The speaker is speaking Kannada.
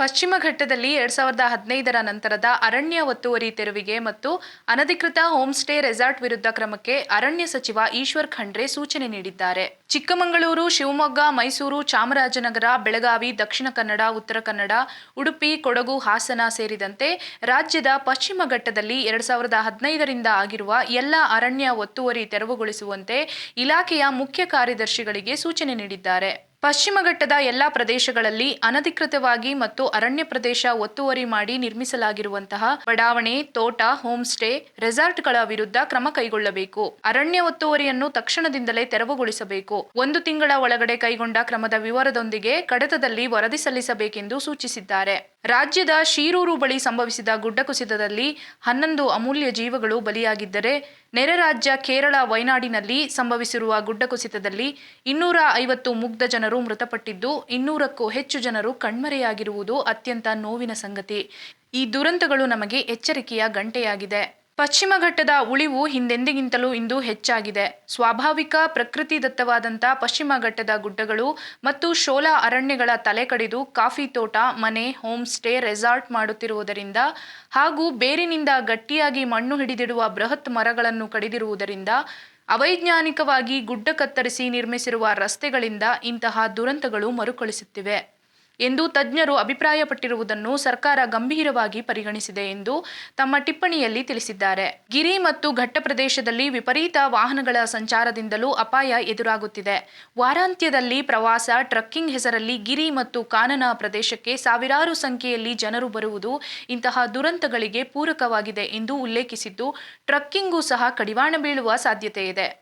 ಪಶ್ಚಿಮ ಘಟ್ಟದಲ್ಲಿ ಎರಡ್ ಸಾವಿರದ ಹದಿನೈದರ ನಂತರದ ಅರಣ್ಯ ಒತ್ತುವರಿ ತೆರವಿಗೆ ಮತ್ತು ಅನಧಿಕೃತ ಹೋಮ್ ಸ್ಟೇ ರೆಸಾರ್ಟ್ ವಿರುದ್ಧ ಕ್ರಮಕ್ಕೆ ಅರಣ್ಯ ಸಚಿವ ಈಶ್ವರ್ ಖಂಡ್ರೆ ಸೂಚನೆ ನೀಡಿದ್ದಾರೆ. ಚಿಕ್ಕಮಗಳೂರು, ಶಿವಮೊಗ್ಗ, ಮೈಸೂರು, ಚಾಮರಾಜನಗರ, ಬೆಳಗಾವಿ, ದಕ್ಷಿಣ ಕನ್ನಡ, ಉತ್ತರ ಕನ್ನಡ, ಉಡುಪಿ, ಕೊಡಗು, ಹಾಸನ ಸೇರಿದಂತೆ ರಾಜ್ಯದ ಪಶ್ಚಿಮ ಘಟ್ಟದಲ್ಲಿ ಎರಡ್ ಸಾವಿರದ ಹದಿನೈದರಿಂದ ಆಗಿರುವ ಎಲ್ಲ ಅರಣ್ಯ ಒತ್ತುವರಿ ತೆರವುಗೊಳಿಸುವಂತೆ ಇಲಾಖೆಯ ಮುಖ್ಯ ಕಾರ್ಯದರ್ಶಿಗಳಿಗೆ ಸೂಚನೆ ನೀಡಿದ್ದಾರೆ. ಪಶ್ಚಿಮ ಘಟ್ಟದ ಎಲ್ಲ ಪ್ರದೇಶಗಳಲ್ಲಿ ಅನಧಿಕೃತವಾಗಿ ಮತ್ತು ಅರಣ್ಯ ಪ್ರದೇಶ ಒತ್ತುವರಿ ಮಾಡಿ ನಿರ್ಮಿಸಲಾಗಿರುವಂತಹ ಬಡಾವಣೆ, ತೋಟ ಹೋಮ್ ಸ್ಟೇ ರೆಸಾರ್ಟ್ಗಳ ವಿರುದ್ಧ ಕ್ರಮ ಕೈಗೊಳ್ಳಬೇಕು. ಅರಣ್ಯ ಒತ್ತುವರಿಯನ್ನು ತಕ್ಷಣದಿಂದಲೇ ತೆರವುಗೊಳಿಸಬೇಕು. ಒಂದು ತಿಂಗಳ ಒಳಗಡೆ ಕೈಗೊಂಡ ಕ್ರಮದ ವಿವರದೊಂದಿಗೆ ಕಡತದಲ್ಲಿ ವರದಿ ಸಲ್ಲಿಸಬೇಕೆಂದು ಸೂಚಿಸಿದ್ದಾರೆ. ರಾಜ್ಯದ ಶೀರೂರು ಬಳಿ ಸಂಭವಿಸಿದ ಗುಡ್ಡ ಕುಸಿತದಲ್ಲಿ ಹನ್ನೊಂದು ಅಮೂಲ್ಯ ಜೀವಗಳು ಬಲಿಯಾಗಿದ್ದರೆ ನೆರೆ ರಾಜ್ಯ ಕೇರಳ ವಯನಾಡಿನಲ್ಲಿ ಸಂಭವಿಸಿರುವ ಗುಡ್ಡ ಕುಸಿತದಲ್ಲಿ ಇನ್ನೂರ ಐವತ್ತು ಮುಗ್ಧ ಜನರು ಮೃತಪಟ್ಟಿದ್ದು, ಇನ್ನೂರಕ್ಕೂ ಹೆಚ್ಚು ಜನರು ಕಣ್ಮರೆಯಾಗಿರುವುದು ಅತ್ಯಂತ ನೋವಿನ ಸಂಗತಿ. ಈ ದುರಂತಗಳು ನಮಗೆ ಎಚ್ಚರಿಕೆಯ ಗಂಟೆಯಾಗಿದೆ. ಪಶ್ಚಿಮ ಘಟ್ಟದ ಉಳಿವು ಹಿಂದೆಂದಿಗಿಂತಲೂ ಇಂದು ಹೆಚ್ಚಾಗಿದೆ. ಸ್ವಾಭಾವಿಕ, ಪ್ರಕೃತಿದತ್ತವಾದಂಥ ಪಶ್ಚಿಮ ಘಟ್ಟದ ಗುಡ್ಡಗಳು ಮತ್ತು ಶೋಲಾ ಅರಣ್ಯಗಳ ತಲೆ ಕಡಿದು ಕಾಫಿ ತೋಟ, ಮನೆ, ಹೋಮ್ ಸ್ಟೇ, ರೆಸಾರ್ಟ್ ಮಾಡುತ್ತಿರುವುದರಿಂದ ಹಾಗೂ ಬೇರಿನಿಂದ ಗಟ್ಟಿಯಾಗಿ ಮಣ್ಣು ಹಿಡಿದಿಡುವ ಬೃಹತ್ ಮರಗಳನ್ನು ಕಡಿದಿರುವುದರಿಂದ ಅವೈಜ್ಞಾನಿಕವಾಗಿ ಗುಡ್ಡ ಕತ್ತರಿಸಿ ನಿರ್ಮಿಸಿರುವ ರಸ್ತೆಗಳಿಂದ ಇಂತಹ ದುರಂತಗಳು ಮರುಕಳಿಸುತ್ತಿವೆ. ಎಂದು ತಜ್ಞರು ಅಭಿಪ್ರಾಯಪಟ್ಟಿರುವುದನ್ನು ಸರ್ಕಾರ ಗಂಭೀರವಾಗಿ ಪರಿಗಣಿಸಿದೆ ಎಂದು ತಮ್ಮ ಟಿಪ್ಪಣಿಯಲ್ಲಿ ತಿಳಿಸಿದ್ದಾರೆ. ಗಿರಿ ಮತ್ತು ಘಟ್ಟ ಪ್ರದೇಶದಲ್ಲಿ ವಿಪರೀತ ವಾಹನಗಳ ಸಂಚಾರದಿಂದಲೂ ಅಪಾಯ ಎದುರಾಗುತ್ತಿದೆ. ವಾರಾಂತ್ಯದಲ್ಲಿ ಪ್ರವಾಸ, ಟ್ರಕ್ಕಿಂಗ್ ಹೆಸರಲ್ಲಿ ಗಿರಿ ಮತ್ತು ಕಾನನ ಪ್ರದೇಶಕ್ಕೆ ಸಾವಿರಾರು ಸಂಖ್ಯೆಯಲ್ಲಿ ಜನರು ಬರುವುದು ಇಂತಹ ದುರಂತಗಳಿಗೆ ಪೂರಕವಾಗಿದೆ ಎಂದು ಉಲ್ಲೇಖಿಸಿದ್ದು ಟ್ರಕ್ಕಿಂಗೂ ಸಹ ಕಡಿವಾಣ ಬೀಳುವ ಸಾಧ್ಯತೆ ಇದೆ.